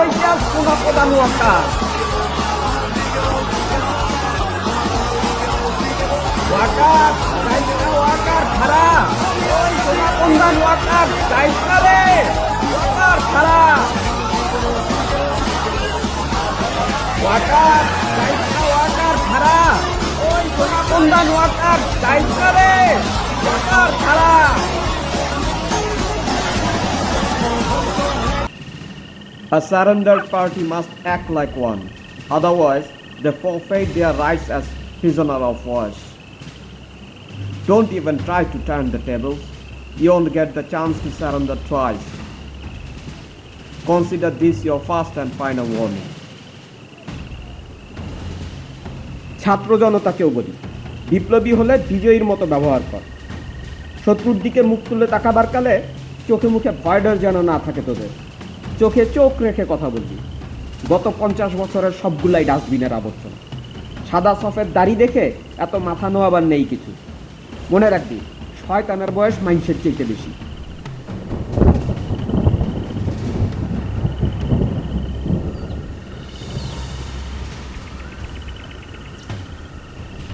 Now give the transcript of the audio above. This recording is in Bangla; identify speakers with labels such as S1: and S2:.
S1: আওয়াজ কোনা প্রধান ওয়াকার ওয়াকার চাইকা ওয়াকার খারা ওই কোনা প্রধান ওয়াকার চাইকা রে। ওয়াকার খারা ওয়াকার চাইকা ওয়াকার খারা ওই কোনা প্রধান ওয়াকার চাইকা রে। A surrendered party must act like one. Otherwise, they forfeit their rights as prisoner of war. Don't even try to turn the tables. You only get the chance to surrender twice. Consider this your first and final warning.
S2: ছাত্র জনতাকেও বলি বিপ্লবী হলে বিজয়ীর মতো ব্যবহার কর শত্রুর দিকে মুখ তুলে তাকাবার কালে চোখে মুখে ভয় ডর যেন না থাকে তোদের চোখে চোখ রেখে কথা বলছি। গত পঞ্চাশ বছরের সবগুলাই ডাস্টবিনের আবর্তন সাদা সফের দাড়ি দেখে এত মাথা নোয়াবার নেই কিছু। মনে রাখবি, শয়তানের বয়স মাইন্ডসেট চেয়ে বেশি।